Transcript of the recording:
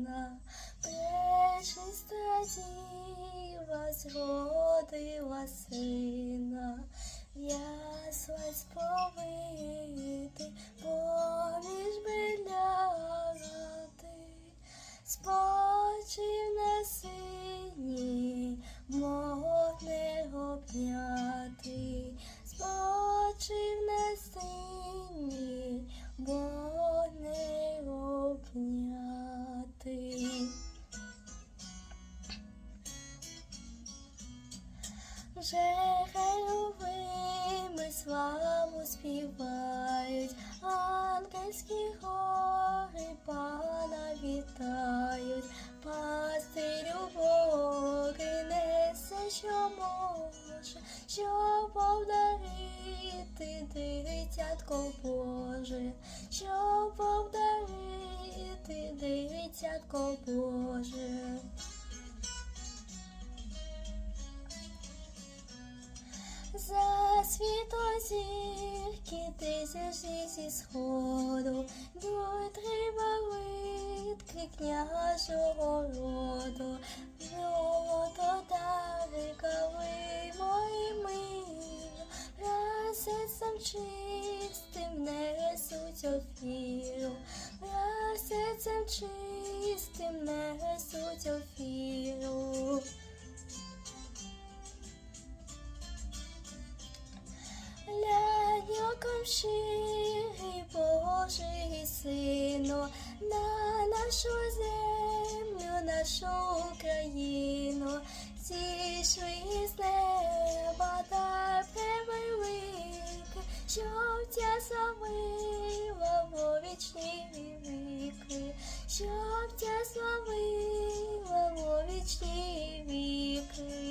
Дівчина пречиста діва зродила сина, яслась по Вже хайловими славу співають, ангельські гори пана вітають, пастирю Боги несе, що може, щоб повдарити дитятко Боже, щоб повдарити дитятко Боже. За світозірки тисячі зі сходу, Дуй треба витки княжого роду, Золото дарикали мої мило, Расецем чистим несуть офіру, Расецем чистим несуть офіру. Спочивши, Божий сину, на нашу землю, нашу Україну, зійшли з неба та превелики, що тя славила в вічні віки, що тя славила в вічні віки.